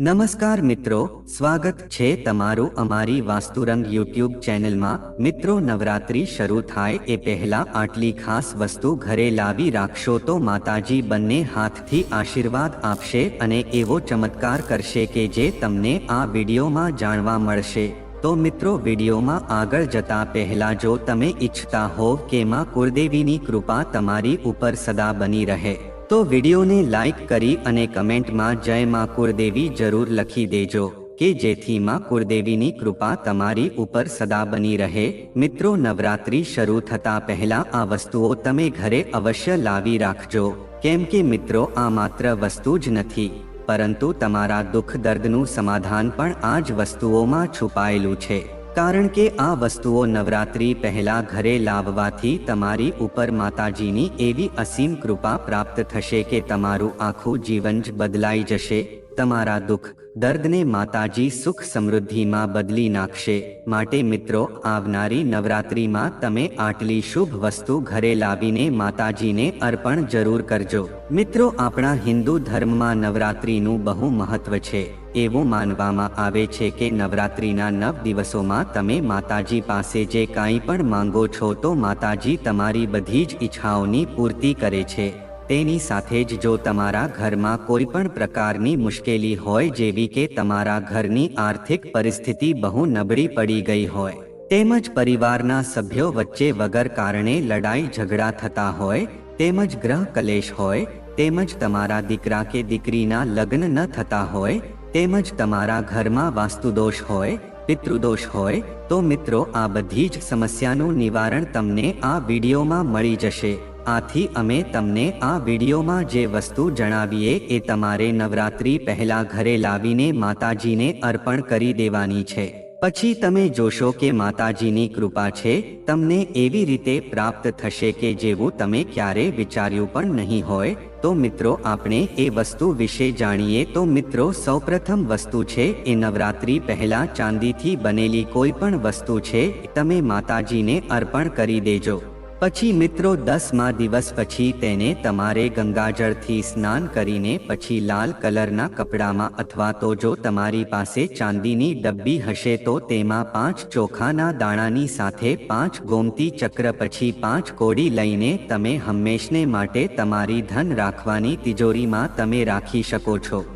નમસ્કાર મિત્રો, સ્વાગત છે તમારું અમારી વાસ્તુરંગ યુટ્યુબ ચેનલમાં. મિત્રો, નવરાત્રી શરૂ થાય એ પહેલા આટલી ખાસ વસ્તુ ઘરે લાવી રાખશો તો માતાજી બંને હાથથી આશીર્વાદ આપશે અને એવો ચમત્કાર કરશે કે જે તમને આ વિડીયોમાં જાણવા મળશે. તો મિત્રો, વિડીયોમાં આગળ જતા પહેલા જો તમે ઈચ્છતા હોવ કે માં કુળદેવીની કૃપા તમારી ઉપર સદા બની રહે. તો વિડીયોને લાઈક કરી અને કમેન્ટમાં જય માં કુળદેવી જરૂર લખી દેજો, કે જેથી માં કુળદેવીની કૃપા તમારી ઉપર સદા બની રહે. મિત્રો, નવરાત્રી શરૂ થતા પહેલા આ વસ્તુઓ તમે ઘરે અવશ્ય લાવી રાખજો. કેમ કે મિત્રો, આ માત્ર વસ્તુ જ નથી, પરંતુ તમારા દુઃખ દર્દનું સમાધાન પણ આ જ વસ્તુઓમાં છુપાયેલું છે. કારણ કે આ વસ્તુઓ નવરાત્રી પહેલા ઘરે લાવવાથી તમારી ઉપર માતાજીની એવી અસીમ કૃપા પ્રાપ્ત થશે કે તમારું આખું જીવન જ બદલાઈ જશે, તમારા દુઃખ, દર્દને માતાજી સુખ સમૃદ્ધિમાં બદલી નાખશે. માટે મિત્રો, આવનારી નવરાત્રીમાં તમે આટલી શુભ વસ્તુ ઘરે લાવીને માતાજીને અર્પણ જરૂર કરજો. મિત્રો, આપણા હિન્દુ ધર્મમાં નવરાત્રીનું બહુ મહત્વ છે. એવું માનવામાં આવે છે કે નવરાત્રિના નવ દિવસોમાં તમે માતાજી પાસે જે કાંઈ પણ માંગો છો તો માતાજી તમારી બધી જ ઈચ્છાઓની પૂર્તિ કરે છે. તેની સાથે જ જો તમારા ઘરમાં કોઈ પણ પ્રકારની મુશ્કેલી હોય જેવી કે તમારા ઘરની આર્થિક પરિસ્થિતિ બહુ નબળી પડી ગઈ હોય, તેમજ પરિવારના સભ્યો વચ્ચે વગર કારણે લડાઈ ઝઘડા થતા હોય, તેમજ ગ્રહ કલેશ હોય, તેમજ તમારા દીકરા કે દીકરીના લગ્ન ન થતા હોય તેમજ તમારા ઘરમાં વાસ્તુદોષ હોય, પિતૃદોષ હોય, તો મિત્રો આ બધી જ સમસ્યાનું નિવારણ તમને આ વિડીયોમાં મળી જશે. આથી અમે તમને આ વિડીયોમાં જે વસ્તુ જણાવીએ એ તમારે નવરાત્રી પહેલા ઘરે લાવીને માતાજીને અર્પણ કરી દેવાની છે. પછી તમે જોશો કે માતાજીની કૃપા છે, તમને એવી રીતે પ્રાપ્ત થશે કે જેવું તમે ક્યારે વિચાર્યું પણ નહીં હોય. તો મિત્રો, આપણે એ વસ્તુ વિશે જાણીએ. તો મિત્રો, સૌપ્રથમ વસ્તુ છે, એ નવરાત્રી પહેલા ચાંદીથી બનેલી કોઈ પણ વસ્તુ છે તમે માતાજીને અર્પણ કરી દેજો. પછી મિત્રો દસમા દિવસ પછી તેને તમારે ગંગાજળથી સ્નાન કરીને પછી લાલ કલરના કપડામાં અથવા તો જો તમારી પાસે ચાંદીની ડબ્બી હશે તો તેમાં પાંચ ચોખાના દાણાની સાથે પાંચ ગોમતી ચક્ર પછી પાંચ કોડી લઈને તમે હંમેશને માટે તમારી ધન રાખવાની તિજોરીમાં તમે રાખી શકો છો.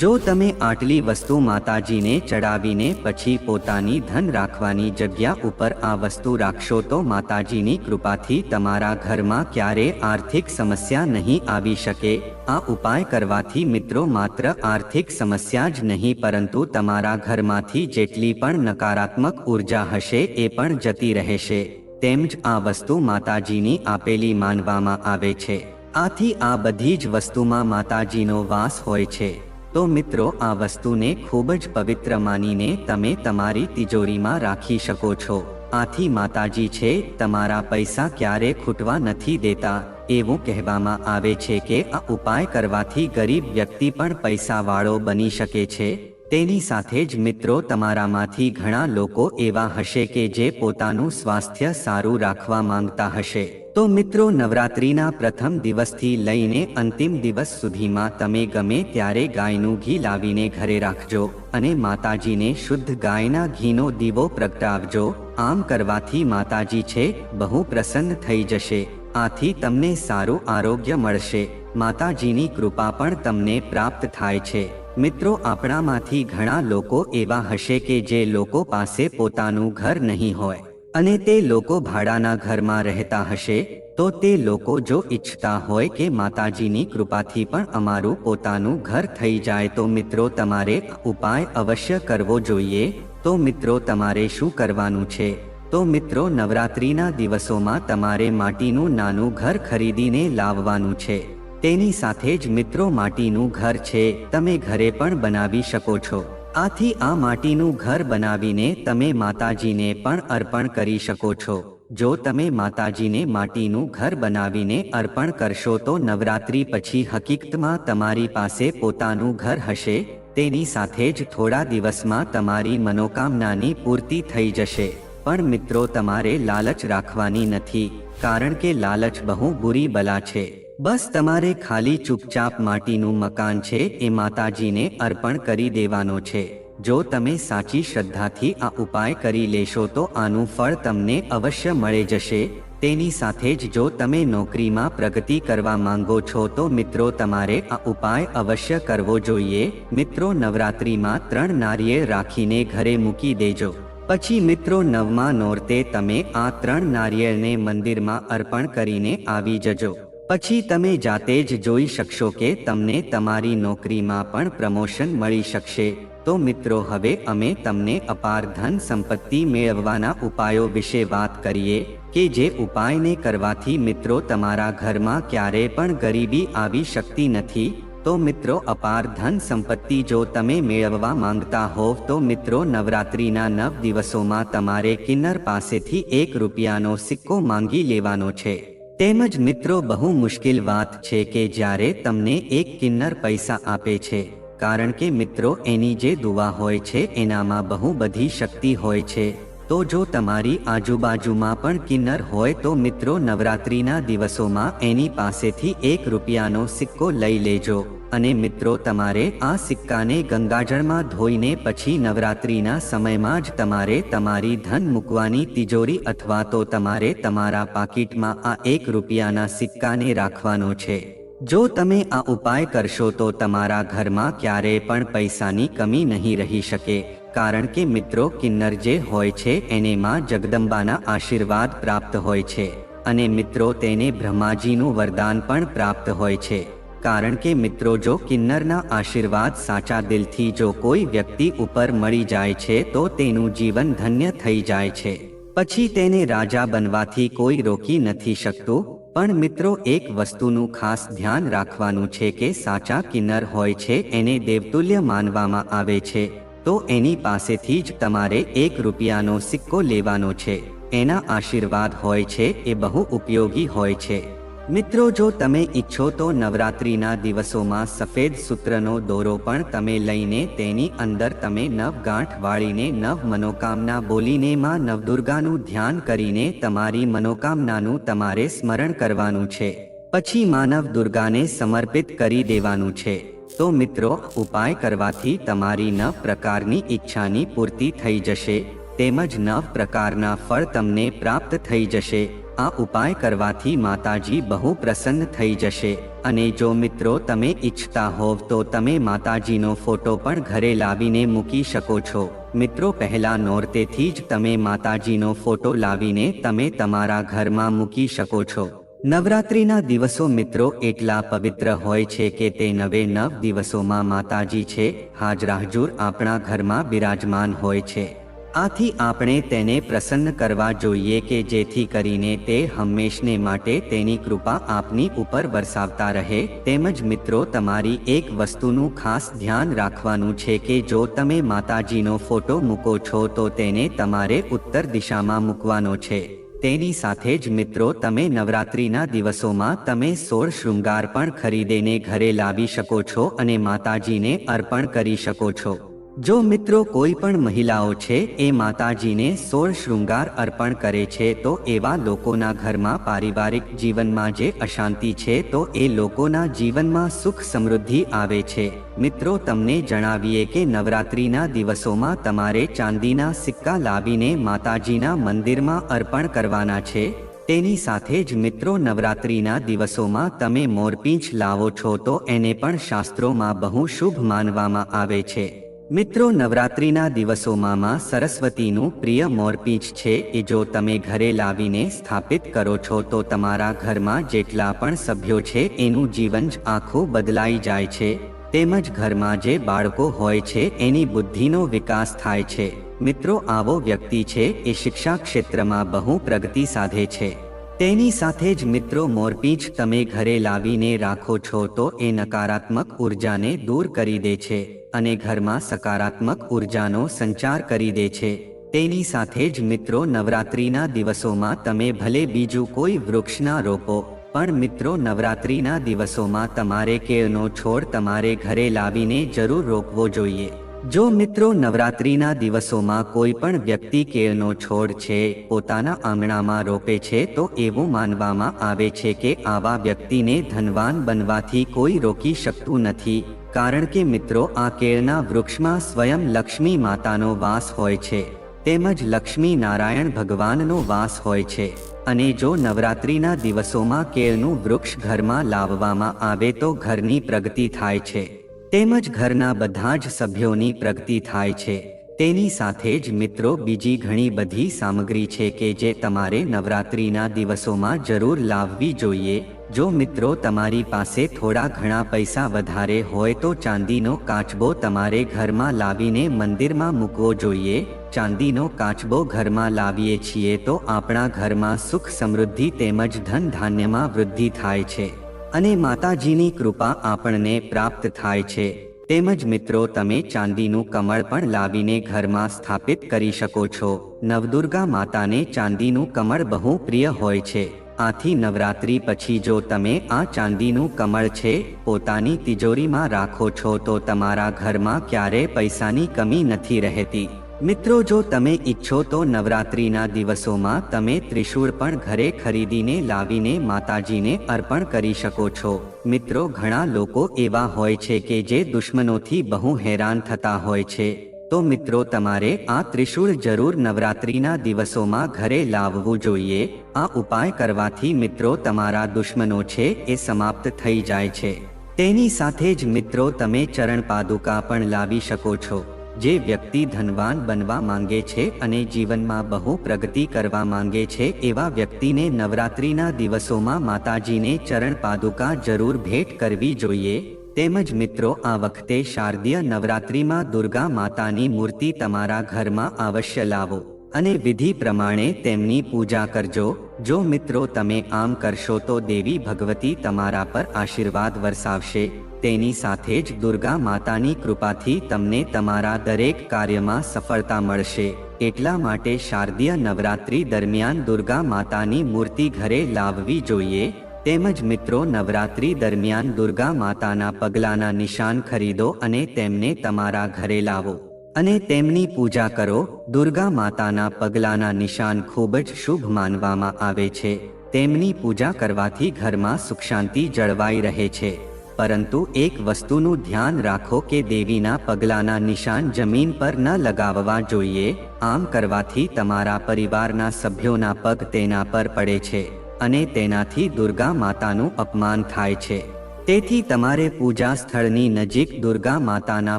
જો તમે આટલી વસ્તુ માતાજીને ચડાવીને પછી પોતાની ધન રાખવાની જગ્યા ઉપર આ વસ્તુ રાખશો તો માતાજીની કૃપાથી તમારા ઘરમાં ક્યારે આર્થિક સમસ્યા નહીં આવી શકે. આ ઉપાય કરવાથી મિત્રો માત્ર આર્થિક સમસ્યા જ નહીં પરંતુ તમારા ઘરમાંથી જેટલી પણ નકારાત્મક ઊર્જા હશે એ પણ જતી રહેશે. તેમજ આ વસ્તુ માતાજીની આપેલી માનવામાં આવે છે. આથી આ બધી જ વસ્તુમાં માતાજીનો વાસ હોય છે. તો મિત્રો, આ વસ્તુને ખૂબ જ પવિત્ર માનીને તમે તમારી તિજોરીમાં રાખી શકો છો. આથી માતાજી છે, તમારા પૈસા ક્યારે ખૂટવા નથી દેતા. એવું કહેવામાં આવે છે કે આ ઉપાય કરવાથી ગરીબ વ્યક્તિ પણ પૈસાવાળો બની શકે છે. તેની સાથે જ મિત્રો, તમારામાંથી ઘણા લોકો એવા હશે કે જે પોતાનું સ્વાસ્થ્ય સારું રાખવા માંગતા હશે. તો મિત્રો નવરાત્રીના પ્રથમ દિવસથી લઈને અંતિમ દિવસ સુધીમાં તમે ગમે ત્યારે ગાયનું ઘી લાવીને ઘરે રાખજો અને માતાજીને શુદ્ધ ગાયના ઘીનો દીવો પ્રગટાવજો. આમ કરવાથી માતાજી છે, બહુ પ્રસન્ન થઈ જશે. આથી તમને સારું આરોગ્ય મળશે. માતાજીની કૃપા પણ તમને પ્રાપ્ત થાય છે. મિત્રો આપણામાંથી ઘણા લોકો એવા હશે કે જે લોકો પાસે પોતાનું ઘર નહીં હોય. અને તે લોકો ભાડાના ઘરમાં રહેતા હશે, તો તે લોકો જો ઈચ્છતા હોય કે માતાજીની કૃપાથી પણ અમારું પોતાનું ઘર થઈ જાય તો મિત્રો તમારે ઉપાય અવશ્ય કરવો જોઈએ, તો મિત્રો તમારે શું કરવાનું છે? તો મિત્રો નવરાત્રિના દિવસોમાં તમારે માટીનું નાનું ઘર ખરીદીને લાવવાનું છે, તેની સાથે જ મિત્રો માટીનું ઘર છે, તમે ઘરે પણ બનાવી શકો છો. આથી આ માટીનું ઘર બનાવીને તમે માતાજીને પણ અર્પણ કરી શકો છો. જો તમે માતાજીને માટીનું ઘર બનાવીને અર્પણ કરશો તો નવરાત્રી પછી હકીકતમાં તમારી પાસે પોતાનું ઘર હશે, તેની સાથે જ થોડા દિવસમાં તમારી મનોકામનાની પૂર્તિ થઈ જશે. પણ મિત્રો, તમારે લાલચ રાખવાની નથી, કારણ કે લાલચ બહુ બુરી બલા છે. બસ તમારે ખાલી ચૂપચાપ માટીનું મકાન છે, એ માતાજીને અર્પણ કરી દેવાનો છે. જો તમે સાચી શ્રદ્ધાથી આ ઉપાય કરી લેશો તો આનું ફળ તમને અવશ્ય મળી જશે. તેની સાથે જ જો તમે નોકરીમાં પ્રગતિ કરવા માંગો છો તો મિત્રો તમારે આ ઉપાય અવશ્ય કરવો જોઈએ. મિત્રો નવરાત્રિમાં ત્રણ નારિયેળ રાખીને ઘરે મૂકી દેજો. પછી મિત્રો નવમા નોરતે તમે આ ત્રણ નારિયેળને મંદિરમાં અર્પણ કરીને આવી જજો. પછી તમે જાતે જ જોઈ શકશો કે તમને તમારી નોકરીમાં પણ પ્રમોશન મળી શકશે. તો મિત્રો, હવે અમે તમને અપાર ધન સંપત્તિ મેળવવાના ઉપાયો વિશે વાત કરીએ કે જે ઉપાયને કરવાથી મિત્રો તમારા ઘરમાં ક્યારે પણ ગરીબી આવી શકતી નથી. તો મિત્રો, અપાર ધન સંપત્તિ જો તમે મેળવવા માંગતા હોવ તો મિત્રો, નવરાત્રિના નવ દિવસોમાં તમારે કિન્નર પાસેથી એક રૂપિયાનો સિક્કો માંગી લેવાનો છે. તેમજ મિત્રો, બહુ મુશ્કેલ વાત છે કે જ્યારે તમને એક કિન્નર પૈસા આપે છે, કારણ કે મિત્રો, એની જે દુવા હોય છે, એનામાં બહુ બધી શક્તિ હોય છે. તો જો તમારી આજુબાજુમાં પણ કિન્નર હોય તો મિત્રો, નવરાત્રિના દિવસોમાં એની પાસેથી એક રૂપિયાનો સિક્કો લઈ લેજો. અને મિત્રો, તમારે આ સિક્કાને ગંગાજળમાં ધોઈને પછી નવરાત્રિના સમયમાં જ તમારે તમારી ધન મૂકવાની તિજોરી અથવા તો તમારે તમારા પાકીટમાં આ એક રૂપિયાના સિક્કાને રાખવાનો છે. જો તમે આ ઉપાય કરશો તો તમારા ઘરમાં ક્યારેય પણ પૈસાની કમી નહીં રહી શકે. કારણ કે મિત્રો, કિન્નર જે હોય છે, એને માં જગદંબાના આશીર્વાદ પ્રાપ્ત હોય છે. અને મિત્રો, તેને બ્રહ્માજીનું વરદાન પણ પ્રાપ્ત હોય છે. કારણ કે મિત્રો, જો કિન્નરના આશીર્વાદ સાચા દિલથી જો કોઈ વ્યક્તિ ઉપર મળી જાય છે, તો તેનું જીવન ધન્ય થઈ જાય છે. પછી તેને રાજા બનવાથી કોઈ રોકી નથી શકતું. પણ મિત્રો, એક વસ્તુનું ખાસ ધ્યાન રાખવાનું છે કે સાચા કિન્નર હોય છે, એને દેવતુલ્ય માનવામાં આવે છે. તો એની પાસેથી જ તમારે એક રૂપિયાનો સિક્કો લેવાનો છે. એના આશીર્વાદ હોય છે, એ બહુ ઉપયોગી હોય છે. મિત્રો, જો તમે ઈચ્છો તો નવરાત્રિના દિવસોમાં સફેદ સૂત્રનો દોરો પણ તમે લઈને તેની અંદર તમે નવ ગાંઠ વાળીને નવ મનોકામના બોલીને માં નવદુર્ગાનું ધ્યાન કરીને તમારી મનોકામનાનું તમારે સ્મરણ કરવાનું છે. પછી માનવ દુર્ગાને સમર્પિત કરી દેવાનું છે. તો મિત્રો, ઉપાય કરવાથી તમારી નવ પ્રકારની ઈચ્છાની પૂર્તિ થઈ જશે. તેમજ નવ પ્રકારના ફળ તમને પ્રાપ્ત થઈ જશે. આ ઉપાય કરવાથી માતાજી બહુ પ્રસન્ન થઈ જશે. અને જો મિત્રો તમે ઈચ્છતા હોવ તો તમે માતાજીનો ફોટો પણ ઘરે લાવીને મૂકી શકો છો. મિત્રો પહેલા નોરતેથી જ તમે માતાજીનો ફોટો લાવીને તમે તમારા ઘરમાં મૂકી શકો છો. નવરાત્રિના દિવસો મિત્રો એટલા પવિત્ર હોય છે કે તે નવે નવ દિવસોમાં માતાજી છે. હાજરાહજુર આપણા ઘરમાં બિરાજમાન હોય છે. આથી આપણે તેને પ્રસન્ન કરવા જોઈએ કે જેથી કરીને તે હંમેશને માટે તેની કૃપા આપની ઉપર વરસાવતા રહે. તેમજ મિત્રો, તમારી એક વસ્તુનું ખાસ ધ્યાન રાખવાનું છે કે જો તમે માતાજીનો ફોટો મૂકો છો, તો તેને તમારે ઉત્તર દિશામાં મૂકવાનો છે. તેની સાથે જ મિત્રો, તમે નવરાત્રિના દિવસોમાં તમે સોળ શૃંગાર પણ ખરીદીને ઘરે લાવી શકો છો અને માતાજીને અર્પણ કરી શકો છો. જો મિત્રો કોઈ પણ મહિલાઓ છે, એ માતાજીને સોળ શૃંગાર અર્પણ કરે છે, તો એવા લોકોના ઘરમાં પારિવારિક જીવનમાં જે અશાંતિ છે, તો એ લોકોના જીવનમાં સુખ સમૃદ્ધિ આવે છે. મિત્રો, તમને જણાવીએ કે નવરાત્રિના દિવસોમાં તમારે ચાંદીના સિક્કા લાવીને માતાજીના મંદિરમાં અર્પણ કરવાના છે. તેની સાથે જ મિત્રો, નવરાત્રિના દિવસોમાં તમે મોરપીંછ લાવો છો, તો એને પણ શાસ્ત્રોમાં બહુ શુભ માનવામાં આવે છે. મિત્રો, નવરાત્રિના દિવસોમાં માં સરસ્વતીનું પ્રિય મોરપીંછ છે એ જો તમે ઘરે લાવીને સ્થાપિત કરો છો તો તમારા ઘરમાં જેટલા પણ સભ્યો છે એનું જીવન જ આખું બદલાઈ જાય છે. તેમજ ઘરમાં જે બાળકો હોય છે એની બુદ્ધિનો વિકાસ થાય છે. મિત્રો, આવો વ્યક્તિ છે એ શિક્ષા ક્ષેત્રમાં બહુ પ્રગતિ સાધે છે. તેની સાથે જ મિત્રો મોરપીંછ તમે ઘરે લાવીને રાખો છો તો એ નકારાત્મક ઉર્જાને દૂર કરી દે છે. અને ઘરમાં સકારાત્મક ઉર્જાનો સંચાર કરી દે છે. તેની સાથે જ મિત્રો નવરાત્રિના દિવસોમાં તમે ભલે બીજું કોઈ વૃક્ષના રોપો, પણ મિત્રો નવરાત્રિના દિવસોમાં તમારે કેળનો છોડ તમારે ઘરે લાવીને જરૂર રોપવો જોઈએ. જો મિત્રો નવરાત્રિના દિવસોમાં કોઈ પણ વ્યક્તિ કેળનો છોડ છે, પોતાના આંગણામાં રોપે છે, તો એવું માનવામાં આવે છે કે આવા વ્યક્તિને ધનવાન બનવાથી કોઈ રોકી શકતું નથી. કારણ કે મિત્રો, આ કેળના વૃક્ષમાં સ્વયં લક્ષ્મી માતાનો વાસ હોય છે. તેમજ લક્ષ્મી નારાયણ ભગવાનનો વાસ હોય છે. અને જો નવરાત્રિના દિવસોમાં કેળનું વૃક્ષ ઘરમાં લાવવામાં આવે તો ઘરની પ્રગતિ થાય છે. તેમજ ઘરના બધા જ સભ્યોની પ્રગતિ થાય છે. તેની સાથે જ મિત્રો, બીજી ઘણી બધી સામગ્રી છે કે જે તમારે નવરાત્રિના દિવસોમાં જરૂર લાવવી જોઈએ. જો મિત્રો તમારી પાસે થોડા ઘણા પૈસા વધારે હોય તો ચાંદીનો કાચબો તમારે ઘરમાં લાવીને મંદિરમાં મૂકવો જોઈએ. ચાંદીનો કાચબો ઘરમાં લાવીએ છીએ તો આપણા ઘરમાં સુખ સમૃદ્ધિ તેમજ ધન ધાન્યમાં વૃદ્ધિ થાય છે. અને માતાજીની કૃપા આપણને પ્રાપ્ત થાય છે. તેમજ મિત્રો, તમે ચાંદીનું કમળ પણ લાવીને ઘરમાં સ્થાપિત કરી શકો છો. નવદુર્ગા માતાને ચાંદીનું કમળ બહુ પ્રિય હોય છે. આથી નવરાત્રી પછી જો તમે આ ચાંદીનું કમળ છે, પોતાની તિજોરીમાં રાખો છો તો તમારા ઘરમાં ક્યારે પૈસાની કમી નથી રહેતી. મિત્રો, જો તમે ઈચ્છો તો નવરાત્રિના દિવસોમાં તમે ત્રિશૂળ પણ ઘરે ખરીદીને લાવીને માતાજીને અર્પણ કરી શકો છો. મિત્રો, ઘણા લોકો એવા હોય છે કે જે દુશ્મનોથી બહુ હેરાન થતા હોય છે. તો મિત્રો, તમારે આ ત્રિશૂળ જરૂર નવરાત્રિના દિવસોમાં ઘરે લાવવું જોઈએ. આ ઉપાય કરવાથી મિત્રો, તમારા દુશ્મનો છે એ સમાપ્ત થઈ જાય છે. તેની સાથે જ મિત્રો, તમે ચરણ પાદુકા પણ લાવી શકો છો. જે વ્યક્તિ ધનવાન બનવા માંગે છે અને જીવનમાં બહુ પ્રગતિ કરવા માંગે છે, એવા વ્યક્તિને નવરાત્રિના દિવસોમાં માતાજીને ચરણ પાદુકા જરૂર ભેટ કરવી જોઈએ. તેમજ મિત્રો, આ વખતે શારદીય નવરાત્રિમાં દુર્ગા માતાની મૂર્તિ તમારા ઘરમાં અવશ્ય લાવો અને વિધિ પ્રમાણે તેમની પૂજા કરજો. જો મિત્રો, તમે આમ કરશો તો દેવી ભગવતી તમારા પર આશીર્વાદ વરસાવશે. તેની સાથે જ દુર્ગા માતાની કૃપાથી તમને તમારા દરેક કાર્યમાં સફળતા મળશે. એટલા માટે શારદીય નવરાત્રી દરમિયાન દુર્ગા માતાની મૂર્તિ ઘરે લાવવી જોઈએ. તેમજ મિત્રો, નવરાત્રી દરમિયાન દુર્ગા માતાના પગલાના નિશાન ખરીદો અને તેમને તમારા ઘરે લાવો. અને તેમની પૂજા કરો. દુર્ગા માતાના પગલાના નિશાન ખૂબ જ શુભ માનવામાં આવે છે. તેમની પૂજા કરવાથી ઘરમાં સુખ શાંતિ જળવાઈ રહે છે. પરંતુ એક વસ્તુનું ધ્યાન રાખો કે દેવીના પગલાના નિશાન જમીન પર ન લગાવવા જોઈએ. આમ કરવાથી તમારા પરિવારના સભ્યોના પગ તેના પર પડે છે અને તેનાથી દુર્ગા માતાનું અપમાન થાય છે. તેથી તમારે પૂજા સ્થળની નજીક દુર્ગા માતાના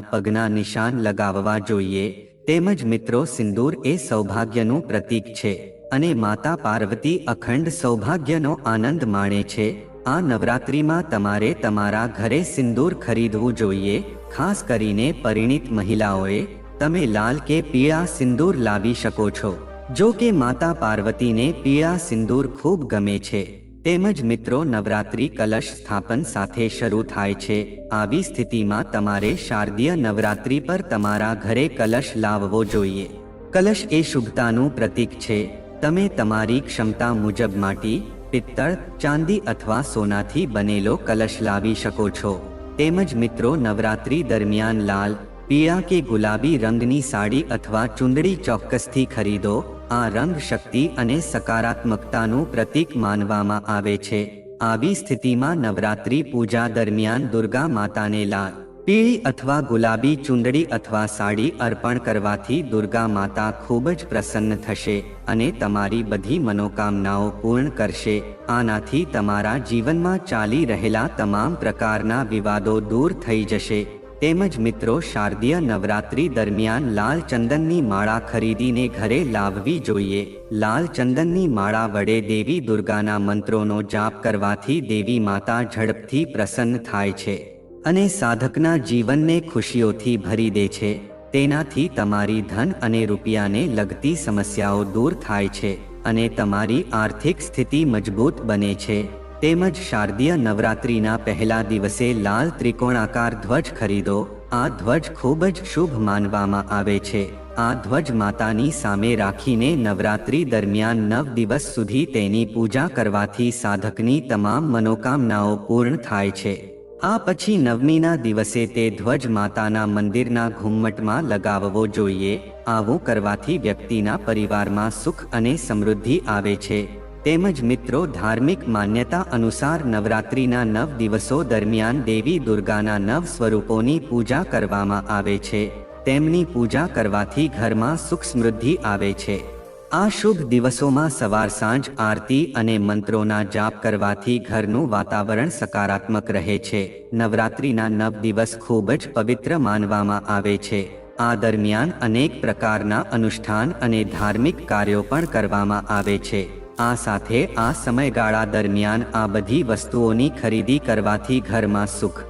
પગના નિશાન લગાવવા જોઈએ. તેમજ મિત્રો, સિંદૂર એ સૌભાગ્યનું પ્રતીક છે અને માતા પાર્વતી અખંડ સૌભાગ્યનો આનંદ માણે છે. આ નવરાત્રિમાં તમારે તમારા ઘરે સિંદૂર ખરીદવું જોઈએ, ખાસ કરીને પરિણિત મહિલાઓએ. તમે લાલ કે પીળા સિંદૂર લાવી શકો છો. જો કે માતા પાર્વતીને પીળા સિંદૂર ખૂબ ગમે છે. તેમજ મિત્રો, નવરાત્રિ કલશ સ્થાપન સાથે શરૂ થાય છે. આવી સ્થિતિમાં તમારે શારદીય નવરાત્રિ પર તમારા ઘરે કલશ લાવવો જોઈએ. કલશ એ શુભતાનું પ્રતીક છે. તમે તમારી ક્ષમતા મુજબ માટી પિત્તળ, ચાંદી અથવા સોનાથી બનેલો કલશ લાવી શકો છો. તેમજ મિત્રો, નવરાત્રી દરમિયાન લાલ, પીળા કે ગુલાબી રંગની સાડી અથવા ચુંદડી ચોક્કસથી ખરીદો. આ રંગ શક્તિ અને સકારાત્મકતાનું પ્રતીક માનવામાં આવે છે. આવી સ્થિતિમાં નવરાત્રી પૂજા દરમિયાન દુર્ગા માતાને લાલ પીળી અથવા ગુલાબી, ચુંદડી અથવા સાડી અર્પણ કરવાથી દુર્ગા માતા ખૂબ જ પ્રસન્ન થશે અને તમારી બધી મનોકામનાઓ પૂર્ણ કરશે. આનાથી તમારા જીવનમાં ચાલી રહેલા તમામ પ્રકારના વિવાદો દૂર થઈ જશે. તેમજ મિત્રો, શારદીય નવરાત્રી દરમિયાન લાલ ચંદનની માળા ખરીદીને ઘરે લાવવી જોઈએ. લાલ ચંદનની માળા વડે દેવી દુર્ગાના મંત્રોનો જાપ કરવાથી દેવી માતા ઝડપથી પ્રસન્ન થાય છે. અને સાધકના જીવનને ખુશીઓથી ભરી દે છે. તેનાથી તમારી ધન અને રૂપિયાને લગતી સમસ્યાઓ દૂર થાય છે અને તમારી આર્થિક સ્થિતિ મજબૂત બને છે. તેમજ શારદીય નવરાત્રિના પહેલા દિવસે લાલ ત્રિકોણાકાર ધ્વજ ખરીદો. આ ધ્વજ ખૂબ જ શુભ માનવામાં આવે છે. આ ધ્વજ માતાની સામે રાખીને નવરાત્રિ દરમિયાન નવ દિવસ સુધી તેની પૂજા કરવાથી સાધકની તમામ મનોકામનાઓ પૂર્ણ થાય છે. આ પછી નવમીના દિવસે તે ધ્વજ માતાના મંદિરના ઘુમ્મટમાં લગાવવો જોઈએ. આવું કરવાથી વ્યક્તિના પરિવારમાં સુખ અને સમૃદ્ધિ આવે છે. તેમજ મિત્રો, ધાર્મિક માન્યતા અનુસાર નવરાત્રિના નવ દિવસો દરમિયાન દેવી દુર્ગાના નવ સ્વરૂપોની પૂજા કરવામાં આવે છે. તેમની પૂજા કરવાથી ઘરમાં સુખ સમૃદ્ધિ આવે છે. આ શુભ દિવસોમાં સવાર સાંજ, આરતી અને મંત્રોના જાપ કરવાથી ઘરનું વાતાવરણ સકારાત્મક રહે છે. નવરાત્રિના નવ દિવસ ખૂબ જ પવિત્ર માનવામાં આવે છે. આ દરમિયાન અનેક પ્રકારના અનુષ્ઠાન અને ધાર્મિક કાર્યો પણ કરવામાં આવે છે. આ સાથે આ સમયગાળા દરમિયાન આ બધી વસ્તુઓની ખરીદી કરવાથી ઘરમાં સુખ,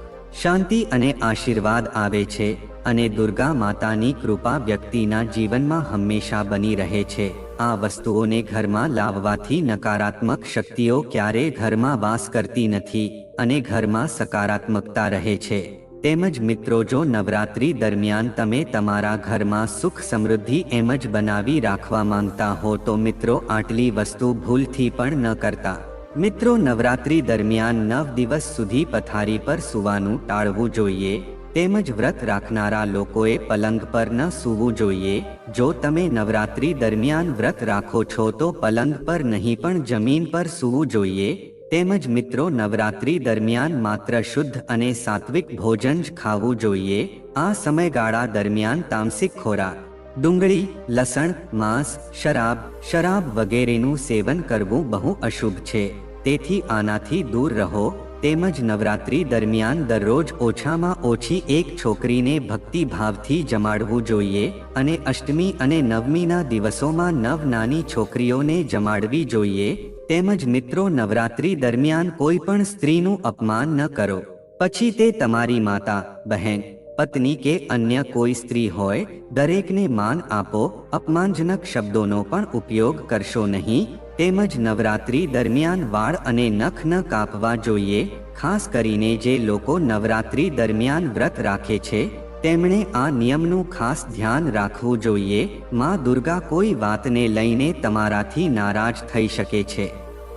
શાંતિ અને આશીર્વાદ આવે છે અને દુર્ગા માતાની કૃપા વ્યક્તિના જીવનમાં હંમેશા બની રહે છે. આ વસ્તુઓને ઘરમાં લાવવાથી નકારાત્મક શક્તિઓ ક્યારેય ઘરમાં વાસ કરતી નથી અને ઘરમાં સકારાત્મકતા રહે છે. તેમજ મિત્રો, જો નવરાત્રી દરમિયાન તમે તમારા ઘરમાં સુખ સમૃદ્ધિ એમ જ બનાવી રાખવા માંગતા હો, તો મિત્રો, આટલી વસ્તુ ભૂલથી પણ ન કરતા. મિત્રો, નવરાત્રી દરમિયાન નવ દિવસ સુધી પથારી પર સૂવાનું ટાળવું જોઈએ. તેમજ વ્રત રાખનારા લોકોએ પલંગ પર ન સૂવું જોઈએ. જો તમે નવરાત્રી દરમિયાન વ્રત રાખો છો તો પલંગ પર નહીં પણ જમીન પર સૂવું જોઈએ. તેમજ મિત્રો, નવરાત્રી દરમિયાન માત્ર શુદ્ધ અને સાત્વિક ભોજન જ ખાવું જોઈએ. આ સમયગાળા દરમિયાન તામસિક ખોરાક, ડુંગળી, લસણ, માંસ, શરાબ શરાબ વગેરેનું સેવન કરવું બહુ અશુભ છે. તેથી આનાથી દૂર રહો. તેમજ નવરાત્રી દરમિયાન દરરોજ ઓછામાં ઓછી એક છોકરીને ભક્તિભાવથી જમાડવું જોઈએ અને અષ્ટમી અને નવમીના દિવસોમાં નવ નાની છોકરીઓને જમાડવી જોઈએ. તેમજ મિત્રો, નવરાત્રી દરમિયાન કોઈ પણ સ્ત્રીનું અપમાન ન કરો. પછી તે તમારી માતા, બહેન પત્ની કે અન્ય કોઈ સ્ત્રી હોય, દરેકને માન આપો, અપમાનજનક શબ્દોનો પણ ઉપયોગ કરશો નહીં, તેમજ નવરાત્રી દરમિયાન વાળ અને નખ ન કાપવા જોઈએ, ખાસ કરીને જે લોકો નવરાત્રી દરમિયાન વ્રત રાખે છે, તેમણે આ નિયમનું ખાસ ધ્યાન રાખવું જોઈએ, માં દુર્ગા કોઈ વાતને લઈને તમારાથી નારાજ થઈ શકે છે.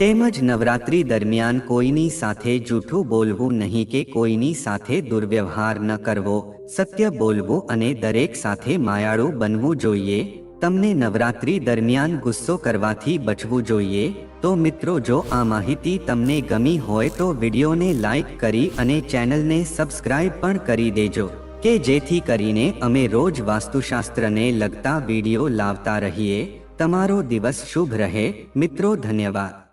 તેમજ નવરાત્રી દરમિયાન કોઈની સાથે જૂઠું બોલવું નહીં કે કોઈની સાથે દુર્વ્યવહાર ન કરવો, સત્ય બોલવું અને દરેક સાથે માયાળુ બનવું જોઈએ. તમને નવરાત્રી દરમિયાન ગુસ્સો કરવાથી બચવું જોઈએ. તો મિત્રો જો આ માહિતી તમને ગમી હોય તો વિડીયોને લાઈક કરી અને ચેનલને સબસ્ક્રાઇબ પણ કરી દેજો, કે જેથી કરીને અમે રોજ વાસ્તુશાસ્ત્રને લગતા વીડિયો લાવતા રહીએ. તમારો દિવસ શુભ રહે. મિત્રો, ધન્યવાદ.